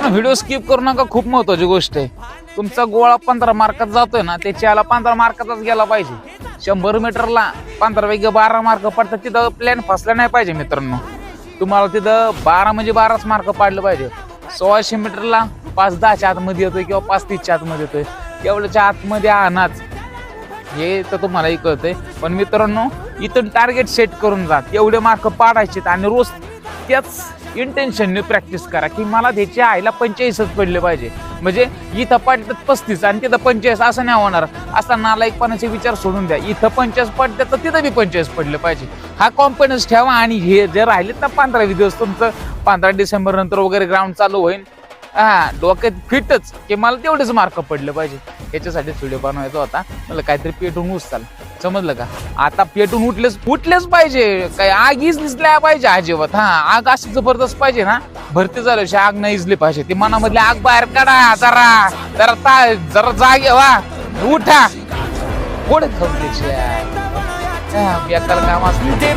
Video skip करू नका खूप महत्वाची गोष्ट आहे. तुमचा गोळा पंधरा मार्कात जातोय ना त्याच्याला पंधरा मार्काचाच गेला पाहिजे. शंभर मीटरला पंधरा पैकी बारा मार्क पडतात तिथं प्लॅन फसला नाही पाहिजे मित्रांनो. तुम्हाला तिथं बारा म्हणजे बाराच मार्क पाडलं पाहिजे. सोळाशे मीटरला पाच दहाच्या आतमध्ये येतोय किंवा पाच तीसच्या आतमध्ये येतोय. तेवढ्याच्या आतमध्ये आणाच. हे तर तुम्हालाही कळतंय. पण मित्रांनो इथं टार्गेट सेट करून जात एवढे मार्क पाडायचे आणि रोज त्याच इंटेन्शनने प्रॅक्टिस करा की मला त्याच्या आईला पंचेचाळीसच पडले पाहिजे. म्हणजे इथं पडतात पस्तीस आणि तिथं पंचेचाळीस असं नाही होणार. असा नालायकपणाचे विचार सोडून द्या. इथं पंचेचाळीस पडतात तर तिथं बी पंचेचाळीस पडले पाहिजे. हा कॉन्फिडन्स ठेवा आणि हे जे राहिलेत ना पंधरावी दिवस तुमचं पंधरा डिसेंबर नंतर वगैरे ग्राउंड चालू होईल. हा डोक्यात फिटच की मला तेवढेच मार्क पडले पाहिजे. याच्यासाठी व्हिडिओ बनवायचा होता. मला काहीतरी पेटून उचल. समजलं का आता पेटून उठलेच उठलेच पाहिजे काय आग इजलीच पाहिजे अजिबात हा आग अशी जबरदस्त पाहिजे ना भरती झाल्याशी आग नाही इजली पाहिजे ती मनामधली आग बाहेर काढा जरा जरा ता जरा जागे वा उठा कोण खाऊ त्याची बेकार काम असते